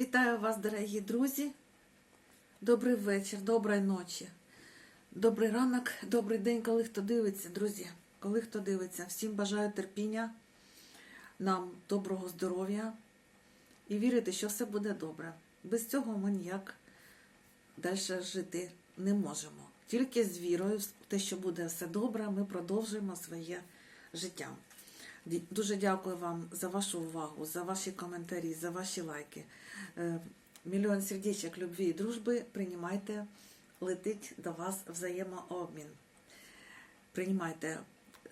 Вітаю вас, дорогі друзі. Добрий вечір, доброї ночі. Добрий ранок, добрий день, коли хто дивиться, друзі. Коли хто дивиться. Всім бажаю терпіння, нам доброго здоров'я і вірити, що все буде добре. Без цього ми ніяк далі жити не можемо. Тільки з вірою в те, що буде все добре, ми продовжуємо своє життя. Дуже дякую вам за вашу увагу, за ваші коментарі, за ваші лайки. Е, Мільйон сердечок любві і дружби. Приймайте, летить до вас взаємообмін. Приймайте.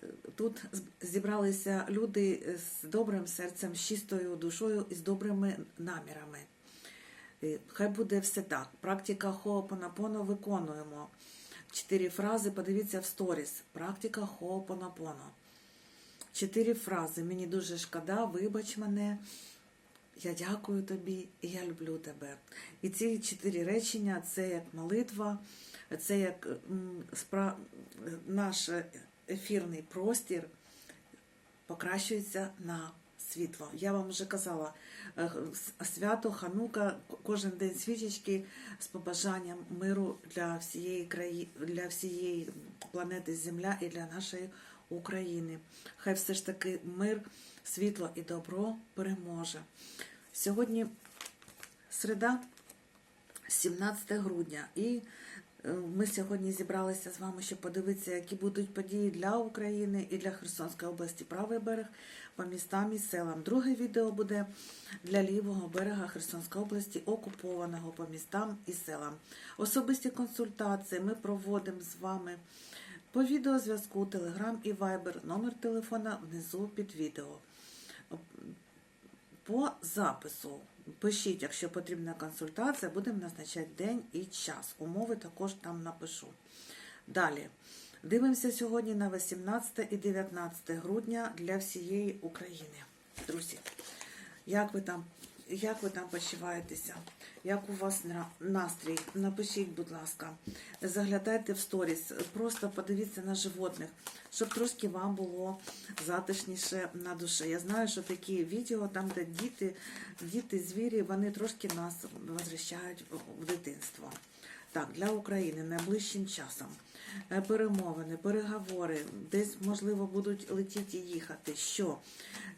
Е, Тут зібралися люди з добрим серцем, з чистою душою і з добрими намірами. Е, Хай буде все так. Практика Хоопонапоно виконуємо. Чотири фрази, подивіться в сторіс. Практика Хоопонапоно. Чотири фрази. Мені дуже шкода, вибач мене. Я дякую тобі і я люблю тебе. І ці чотири речення це як молитва, це як спра... наш ефірний простір покращується на світло. Я вам вже казала, е, свято Ханука, кожен день свічечки з побажанням миру для всієї краї... для всієї планети Земля і для нашої України. Хай все ж таки мир, світло і добро переможе. Сьогодні середа, 17 грудня, і е, ми сьогодні зібралися з вами, щоб подивитися, які будуть події для України і для Херсонської області правий берег по містам і селам. Друге відео буде для лівого берега Херсонської області, окупованого по містам і селам. Особисті консультації ми проводимо з вами по відеозв'язку Telegram і Viber. Номер телефона внизу під відео. По запису пишіть, якщо потрібна консультація, будемо назначати день і час. Умови також там напишу. Далі. Дивимося сьогодні на 18 і 19 грудня для всієї України. Друзі, як ви там, як ви там почуваєтеся? Як у вас настрій? Напишіть, будь ласка, заглядайте в сторіс, просто подивіться на животних, щоб трошки вам було затишніше на душі. Я знаю, що такі відео, там, де діти, діти, звірі, вони трошки нас возвращають в дитинство. Так, для України найближчим часом е, перемовини, переговори, десь можливо будуть летіти і їхати. Що?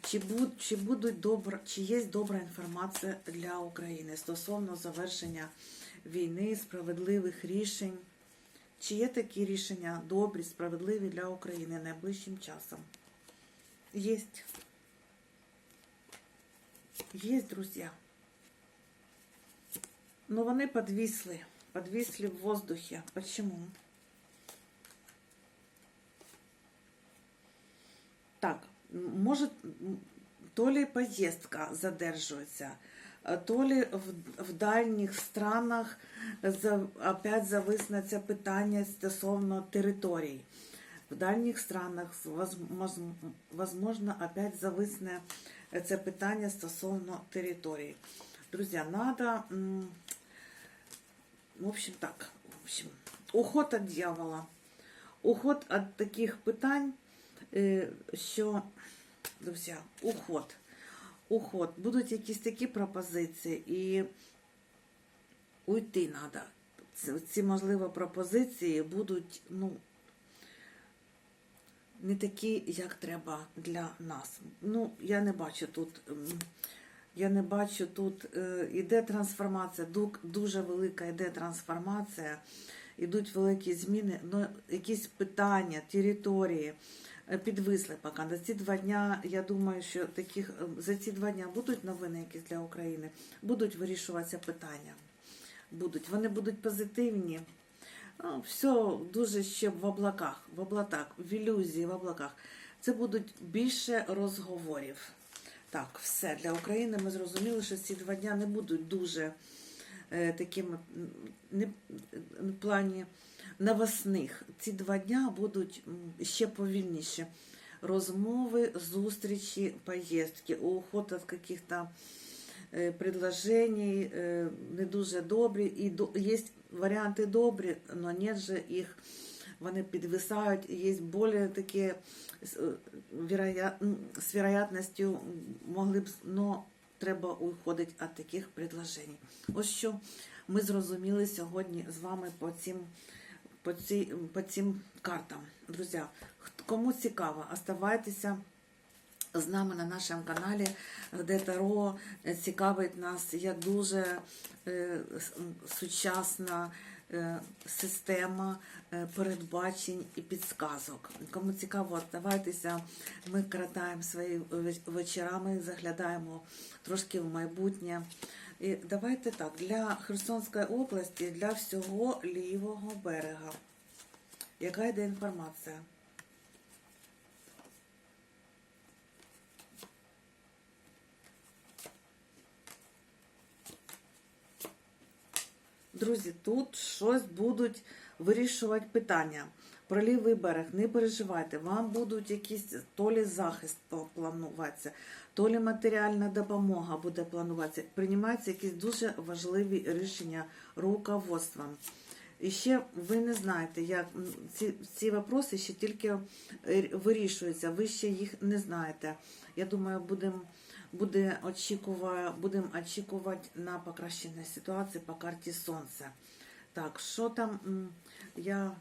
Чи, буд, чи будуть добра, чи є добра інформація для України стосовно завершення війни, справедливих рішень? Чи є такі рішення добрі, справедливі для України найближчим часом? Єсть. Есть, друзья. Но вони подвисли. Подвисли в воздухе. Почему? Так, может, то ли поездка задерживается, то ли в, в дальніх странах за, опять зависнеться питання стосовно територій. В дальніх странах возможно опять зависне це питання стосовно територій. Друзі, м, в общем так, в общем, уход від дьявола, уход від таких питань, що, друзі, уход, уход, будуть якісь такі пропозиції і уйти треба. Ці, можливо, пропозиції будуть, ну, не такі, як треба для нас. Ну, я не бачу тут. Я не бачу тут, е, іде трансформація, дуже велика іде трансформація, ідуть великі зміни, але якісь питання, території е, підвисли поки. За ці два дня, я думаю, що таких е, за ці два дня будуть новини якісь для України, будуть вирішуватися питання. Будуть. Вони будуть позитивні. Ну, все дуже ще в облаках, в облаках, в ілюзії, в облаках. Це будуть більше розговорів. Так, все для України ми зрозуміли, що ці два дня не будуть дуже е, такими не, в плані новосних. Ці два дня будуть ще повільніші. Розмови, зустрічі, поїздки, уход від каких-то е, предложений е, не дуже добрі. І до- є варіанти добрі, але нет же їх. Вони підвисають, є більш такі з, е, з вероятністю могли б, но треба уходити від таких предложень. Ось що ми зрозуміли сьогодні з вами по цим, по ці, по цим картам. Друзі, кому цікаво, оставайтеся з нами на нашому каналі, де Таро цікавить нас як дуже е, сучасна система е, передбачень і підсказок. Кому цікаво, оставайтеся. Ми кратаємо свої ве- вечорами, заглядаємо трошки в майбутнє. І давайте так, для Херсонської області, для всього лівого берега. Яка йде інформація? Друзі, тут щось будуть вирішувати питання. Про лівий берег, не переживайте, вам будуть якісь то лі захист плануватися, то лі матеріальна допомога буде плануватися. Приймаються якісь дуже важливі рішення руководством. І ще ви не знаєте, як ці, ці вопроси ще тільки е, вирішуються, ви ще їх не знаєте. Я думаю, будемо буде очікувати, будемо очікувати на покращення ситуації по карті Сонця. Так, що там я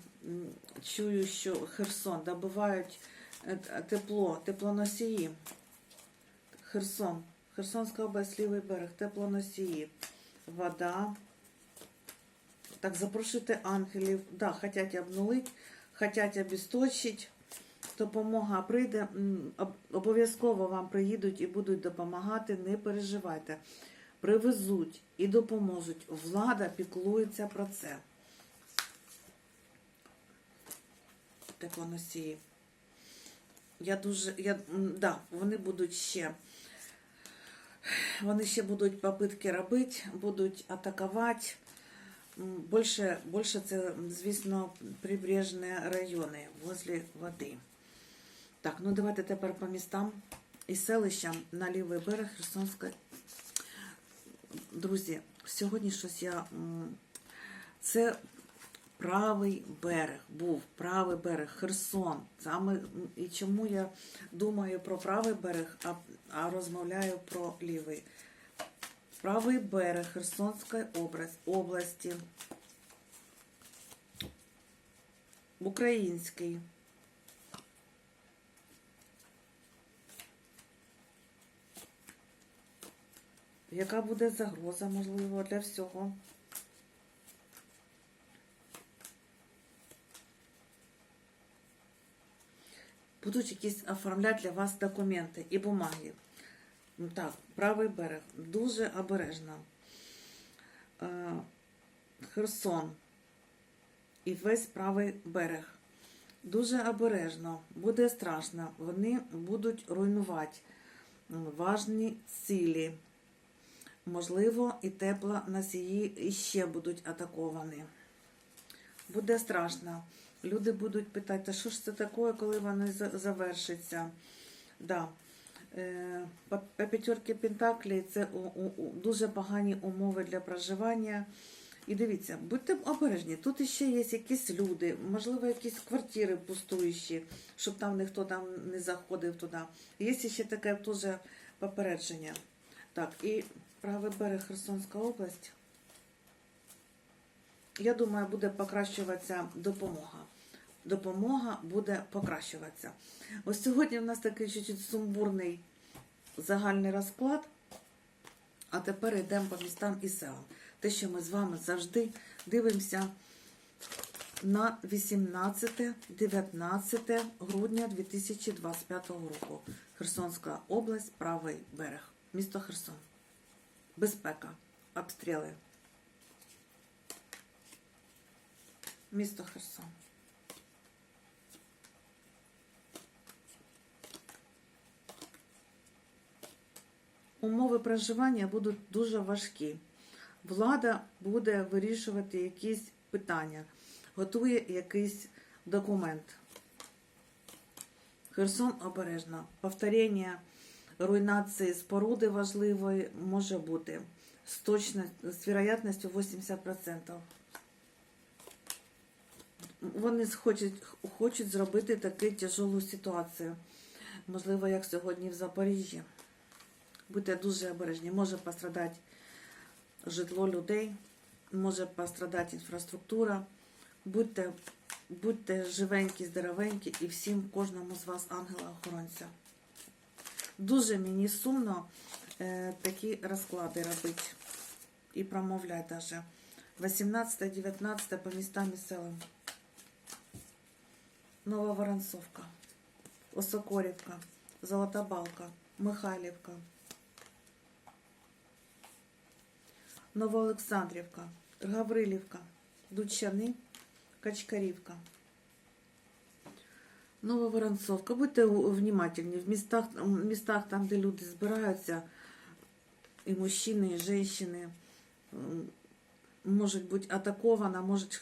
чую, що Херсон добувають е, тепло, теплоносії. Херсон, Херсонська область, лівий берег, теплоносії, вода. Так, запрошуйте ангелів. Да, хотять обнулити, хотять обісточити. Допомога прийде, обов'язково вам приїдуть і будуть допомагати, не переживайте. Привезуть і допоможуть. Влада піклується про це. Теплоносії. Я дуже. Я, да, вони будуть ще. Вони ще будуть попитки робити, будуть атакувати. М, Більше, більше це, звісно, прибережні райони возле води. Так, ну давайте тепер по містам і селищам на лівий берег Херсонської. Друзі, сьогодні щось я. Це правий берег був, правий берег, Херсон. Саме і чому я думаю про правий берег, а, а розмовляю про лівий. Правий берег Херсонської області. Український. Яка буде загроза, можливо, для всього? Будуть якісь оформляти для вас документи і бумаги. Так, правий берег. Дуже обережно. Е, Херсон і весь правий берег. Дуже обережно, буде страшно. Вони будуть руйнувати важні цілі. Можливо, і теплоносії ще будуть атаковані. Буде страшно. Люди будуть питати, що ж це таке, коли вони за- завершаться? Да. Е, По, п'ятерки Пентаклі це дуже погані умови для проживання. І дивіться, будьте обережні, тут ще є якісь люди, можливо, якісь квартири пустуючі, щоб там ніхто там не заходив туди. Є ще таке теж попередження. Так, і правий берег Херсонська область. Я думаю, буде покращуватися допомога. Допомога буде покращуватися. Ось сьогодні в нас такий чуть-чуть сумбурний загальний розклад. А тепер йдемо по містам і селам. Те, що ми з вами завжди дивимося на 18-19 грудня 2025 року. Херсонська область, правий берег, місто Херсон. Безпека, обстріли. Місто Херсон. Умови проживання будуть дуже важкі. Влада буде вирішувати якісь питання, готує якийсь документ. Херсон обережно. Повторення руйнації споруди важливої може бути з, точно, з вероятністю 80%. Вони хочуть, хочуть зробити таку тяжелу ситуацію. Можливо, як сьогодні в Запоріжжі. Будьте дуже обережні. Може пострадати житло людей, може пострадати інфраструктура. Будьте, будьте живенькі, здоровенькі і всім, кожному з вас ангела-охоронця. Дуже мені сумно е, такі розклади робити і промовляти даже. 18-19 по містам і селам. Нова Воронцовка, Осокорівка, Золота Балка, Михайлівка, Новоолександрівка, Гаврилівка, Дучани, Качкарівка. Нововоронцовка. Будьте внимательні. В містах, в містах, там, де люди збираються, і мужчини, і жінки, может быть атакована, может,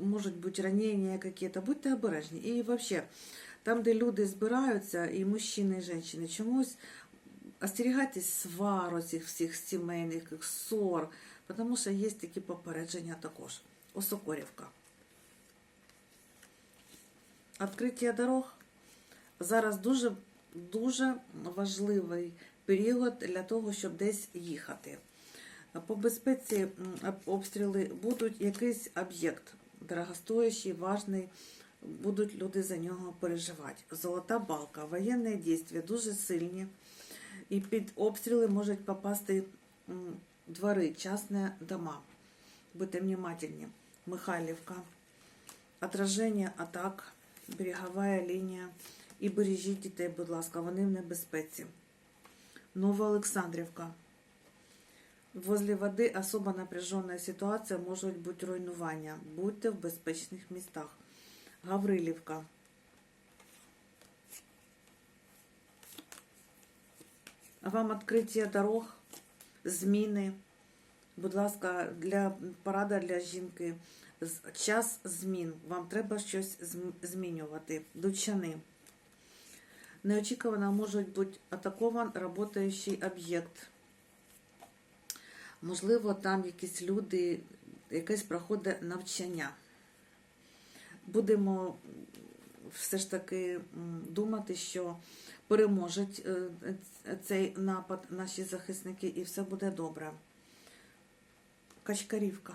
может быть ранения какие-то. Будьте обережні. І вообще, там, де люди збираються, і мужчини, і жінки, чомусь остерігайтесь свар цих всіх сімейних ссор, тому що є такі попередження також. Осокорівка. Відкриття дорог зараз дуже, дуже важливий період для того, щоб десь їхати. По безпеці обстріли будуть якийсь об'єкт дорогостоящий, важний, будуть люди за нього переживати. Золота балка, воєнні дії дуже сильні, і під обстріли можуть попасти двори, частні дома. Будьте внимательні. Михайлівка, отраження атак, берегова лінія. І бережіть дітей, будь ласка, вони в небезпеці. Нова Олександрівка. Возле води особо напряжена ситуація, можуть бути руйнування. Будьте в безпечних містах. Гаврилівка. Вам відкриття дорог, зміни. Будь ласка, для порада для жінки. Час змін. Вам треба щось змінювати. Дучани. Неочікувано може бути атакован работаючий об'єкт. Можливо, там якісь люди, якесь проходить навчання. Будемо все ж таки думати, що переможуть е, цей напад наші захисники, і все буде добре. Качкарівка.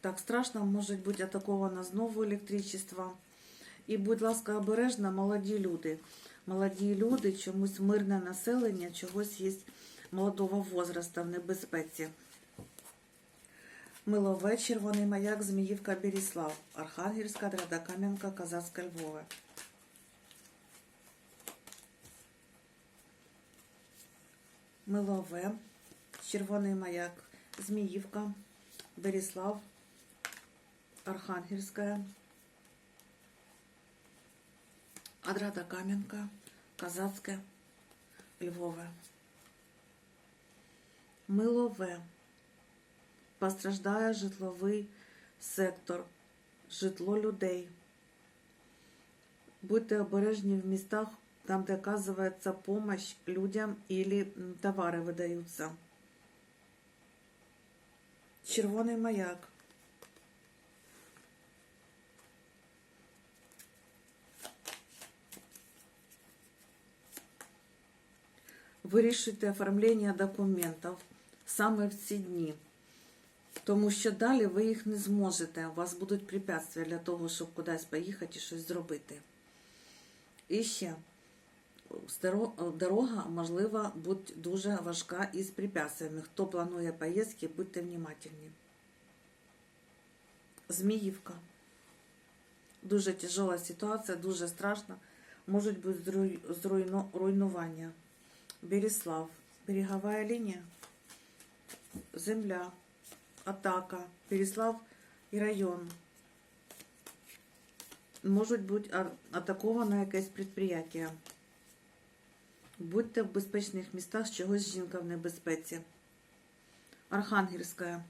Так, страшно може бути атаковано знову електричество. І, будь ласка, обережно, молоді люди. Молоді люди, чомусь мирне населення, чогось є молодого возраста в небезпеці. Милове, Червоний маяк, Зміївка, Беріслав, Архангельська, Кам'янка, Казацька, Львове. Милове, Червоний маяк, Зміївка, Беріслав, Архангельська, Адрата Кам'янка, Казацьке, Львове. Милове. Постраждає житловий сектор, житло людей. Будьте обережні в містах, там, де оказується помощь людям или м, товари видаються. Червоний маяк. Вирішуйте оформлення документів саме в ці дні. Тому що далі ви їх не зможете. У вас будуть препятствия для того, щоб кудись поїхати і щось зробити. І ще дорога, можливо, буде дуже важка із препятствиями. Хто планує поїздки, будьте внимательні. Зміївка. Дуже тяжела ситуація, дуже страшно. Можуть бути зруй- зруйно- руйнування. Береслав. береговая линия, Земля. Атака. Береслав і район. Можуть бути атаковано якесь підприємство. Будьте в безпечних містах, чогось жінка в небезпеці. Архангельська.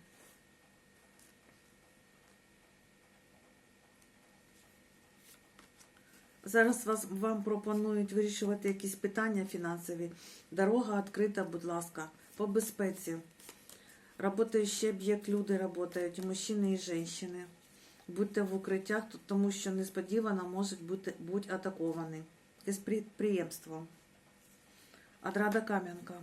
Зараз вас, вам пропонують вирішувати якісь питання фінансові. Дорога відкрита, будь ласка, по безпеці. Работаючий об'єкт, люди працюють, мужчини і жінки. Будьте в укриттях, тому що несподівано можуть бути, бути атаковані. якесь підприємство. Адрада Кам'янка.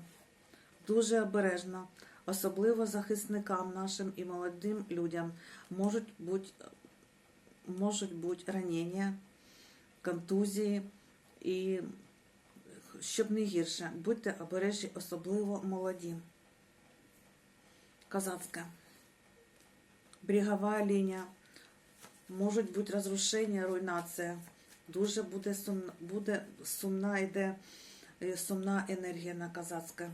Дуже обережно, особливо захисникам нашим і молодим людям можуть бути, можуть бути ранення, контузії і щоб не гірше, будьте обережні, особливо молоді. Казацька. Берегова лінія. Можуть бути розрушення, руйнація. Дуже буде сумна, буде сумна йде е, сумна енергія на казацьке.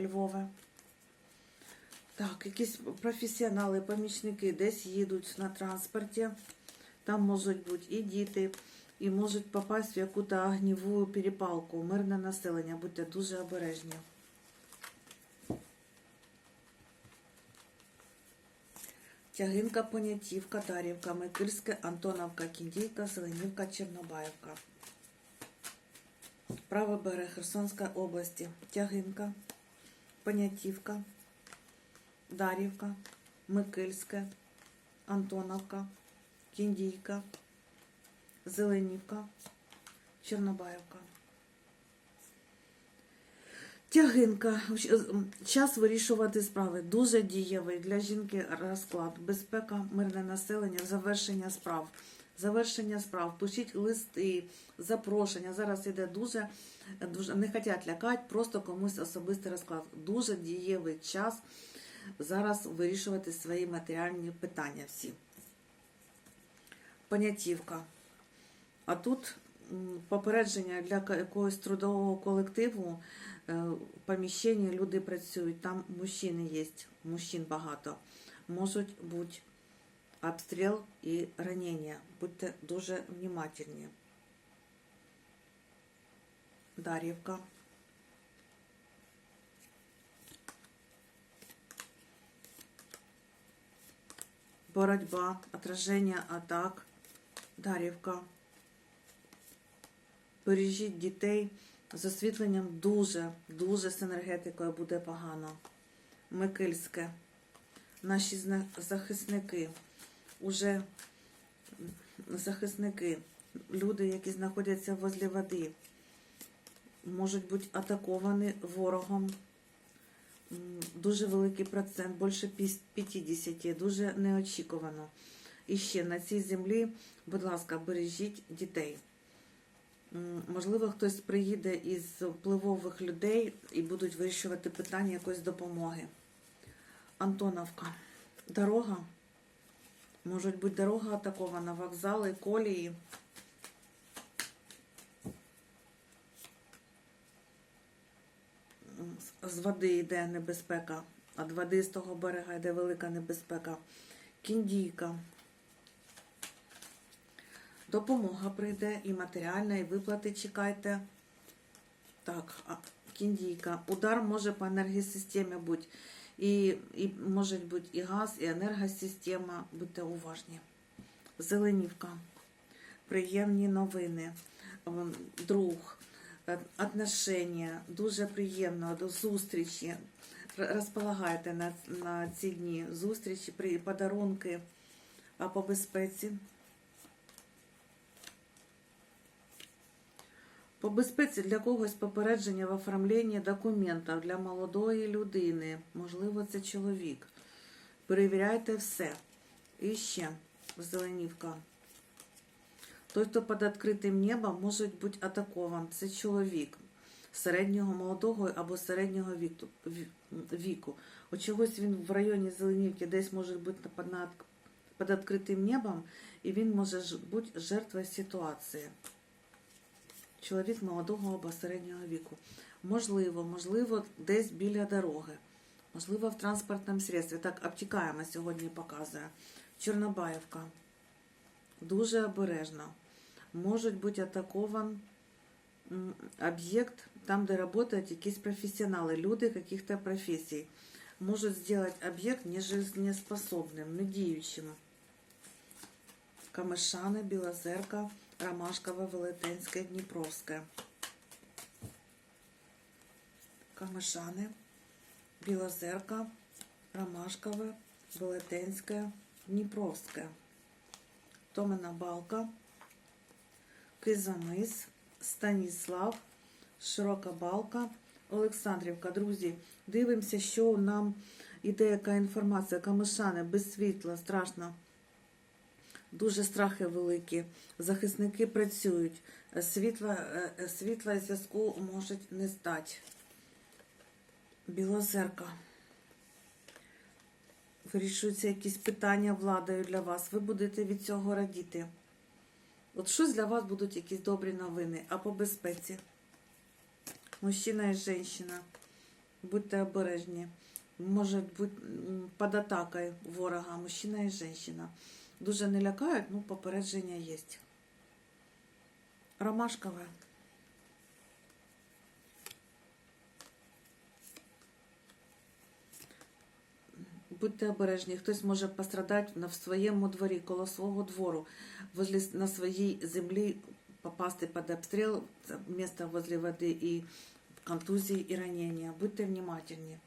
Львове. Так, якісь професіонали, помічники десь їдуть на транспорті. Там можуть бути і діти, і можуть попасть в якусь огніву перепалку. Мирне населення, будьте дуже обережні. Тягинка, Понятівка, Дарівка, Микильське, Антоновка, Кіндійка, Зеленівка, Чорнобаївка. Правий берег Херсонської області. Тягинка, Понятівка, Дарівка, Микильське, Антоновка, Кіндійка, Зеленівка, Чорнобаївка. Тягинка. Час вирішувати справи. Дуже дієвий для жінки розклад. Безпека, мирне населення, завершення справ. Завершення справ. Пишіть листи, запрошення. Зараз іде дуже, дуже не хочуть лякати, просто комусь особистий розклад. Дуже дієвий час зараз вирішувати свої матеріальні питання всі. Понятівка. А тут попередження для якогось трудового колективу, е, поміщення, люди працюють, там мужчини є, мужчин багато. Можуть бути обстріл і ранення. Будьте дуже внимательні. Дар'ївка. Боротьба, отраження атак. Дар'ївка. Бережіть дітей. З освітленням дуже, дуже з енергетикою буде погано. Микильське. Наші захисники. Уже захисники, люди, які знаходяться возле води, можуть бути атаковані ворогом. Дуже великий процент, більше піс- 50, дуже неочікувано. І ще на цій землі, будь ласка, бережіть дітей. Можливо, хтось приїде із впливових людей і будуть вирішувати питання якоїсь допомоги. Антоновка. Дорога. Можуть бути дорога атакована, вокзали, колії. З- З води йде небезпека, а від води з того берега йде велика небезпека. Кіндійка. Допомога прийде і матеріальна, і виплати чекайте. Так, кіндійка. Удар може по енергосистемі бути. І, і може бути і газ, і енергосистема. Будьте уважні. Зеленівка. Приємні новини. Друг. е, Отношення. Дуже приємно до зустрічі. Розполагайте на, на ці дні зустрічі, подарунки по безпеці. По безпеці для когось попередження в оформленні документів для молодої людини. Можливо, це чоловік. Перевіряйте все. І ще Зеленівка. Той, хто під відкритим небом, може бути атакован. Це чоловік середнього молодого або середнього віку. От чогось він в районі Зеленівки десь може бути під, відкритим небом, і він може бути жертвою ситуації чоловік молодого або середнього віку. Можливо, можливо, десь біля дороги, можливо, в транспортному средстві. Так, обтікаємо сьогодні показує. Чорнобаївка. Дуже обережно. Може бути атакован об'єкт, там, де працюють якісь професіонали, люди каких-то професій. Можуть зробити об'єкт нежизнеспособним, недіючим. Камишани, Білозерка, Ромашкове, Велетенське, Дніпровське. Камишани, Білозерка, Ромашкове, Велетенське, Дніпровське. Томина Балка, Кизамис, Станіслав, Широка Балка, Олександрівка. Друзі, дивимося, що нам іде, яка інформація, камишани, без світла, страшно. Дуже страхи великі. Захисники працюють. Світла, е, е, світла і зв'язку можуть не стати. Білозерка. Вирішуються якісь питання владою для вас. Ви будете від цього радіти. От щось для вас будуть якісь добрі новини, а по безпеці. Мужчина і жінка. Будьте обережні. Може бути під ворога, мужчина і жінка. Дуже не лякають, ну попередження є. Ромашкове. Будьте обережні, хтось може пострадати в своєму дворі, коло свого двору, возле, на своїй землі попасти під обстріл, це місце возле води і контузії і ранення. Будьте внимательні.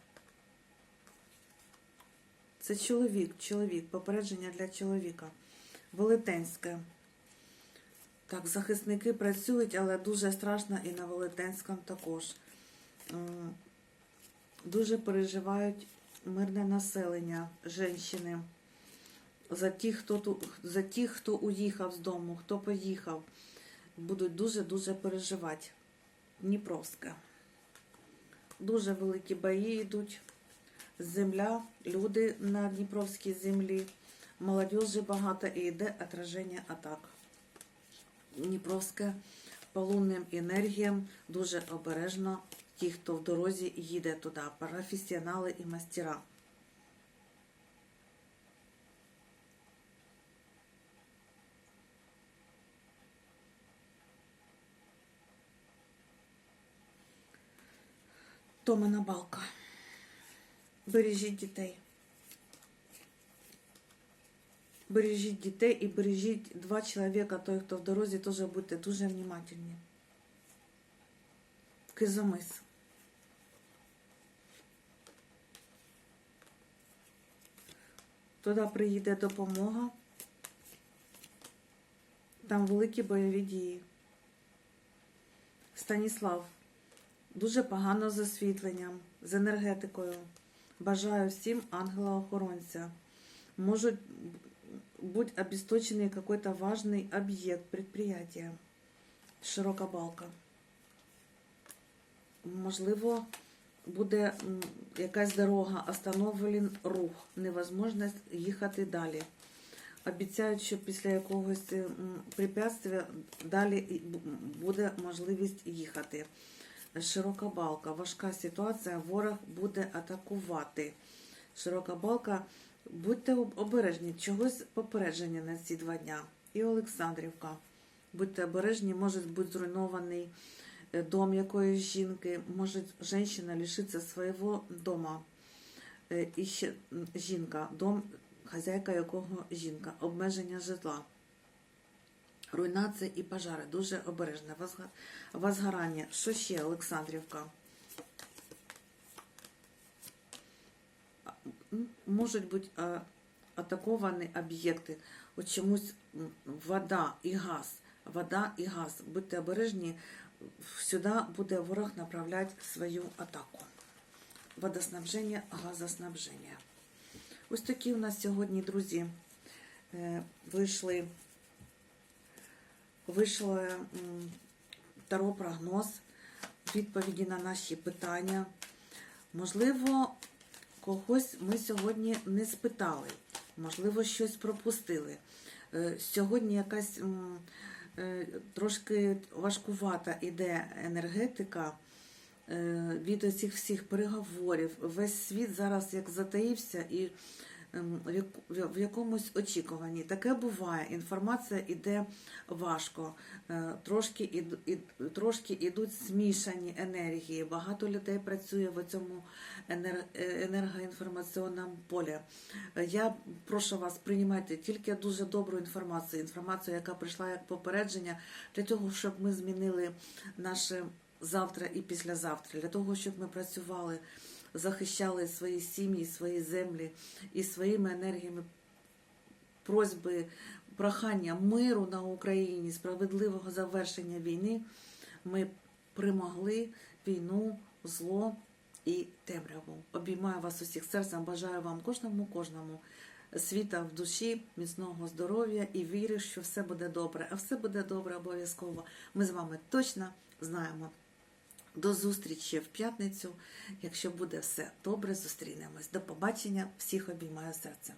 Це чоловік, чоловік, попередження для чоловіка. Велетенське. Так, захисники працюють, але дуже страшно і на Велетенському також. Дуже переживають мирне населення, жінки. За тих, хто ту- за тих, хто уїхав з дому, хто поїхав, будуть дуже-дуже переживати. Дніпровська. Дуже великі бої йдуть. Земля, люди на Дніпровській землі, молодежі багато і йде отраження атак. Дніпровське по лунним енергіям дуже обережно ті, хто в дорозі їде туди, професіонали і мастера. Томана балка. Бережіть дітей. Бережіть дітей і бережіть два чоловіка, той, хто в дорозі, теж будьте дуже внимательні. Кизомис. Туди приїде допомога. Там великі бойові дії. Станіслав. Дуже погано з освітленням, з енергетикою. Бажаю всім ангела-охоронця. Может быть обесточенный какой-то важный объект, предприятие. Широка балка. Можливо, буде м, якась дорога, остановлений рух, невозможність їхати далі. Обіцяють, що після якогось м, препятствия далі і бу- буде можливість їхати. Широка балка, важка ситуація, ворог буде атакувати. Широка балка, будьте обережні, чогось попередження на ці два дня. І Олександрівка. Будьте обережні, може бути зруйнований е, дом якоїсь жінки, може жінка лишиться свого дома. Е, І ще жінка, дом, хазяйка якого жінка, обмеження житла. Руйнація і пожари. Дуже обережне. Возгорання. Що ще, Олександрівка? Можуть бути атаковані об'єкти. От чомусь вода і газ. Вода і газ. Будьте обережні. Сюди буде ворог направляти свою атаку. Водоснабження, газоснабження. Ось такі у нас сьогодні, друзі, е, вийшли вийшло таро прогноз, відповіді на наші питання. Можливо, когось ми сьогодні не спитали, можливо, щось пропустили. Е, Сьогодні якась е, трошки важкувата іде енергетика е, від оцих всіх переговорів. Весь світ зараз як затаївся і в якомусь очікуванні. Таке буває. Інформація йде важко. Е, Трошки трошки ідуть змішані енергії. Багато людей працює в цьому е, енергоінформаційному полі. Е, Я прошу вас приймати тільки дуже добру інформацію, інформацію, яка прийшла як попередження, для того, щоб ми змінили наше завтра і післязавтра, для того, щоб ми працювали, захищали свої сім'ї, свої землі і своїми енергіями просьби, прохання миру на Україні, справедливого завершення війни ми перемогли війну, зло і темряву. Обіймаю вас усіх серцем, бажаю вам кожному, кожному світа в душі, міцного здоров'я і вірю, що все буде добре. А все буде добре обов'язково. Ми з вами точно знаємо. До зустрічі в п'ятницю. Якщо буде все добре, зустрінемось. До побачення. Всіх обіймаю серцем.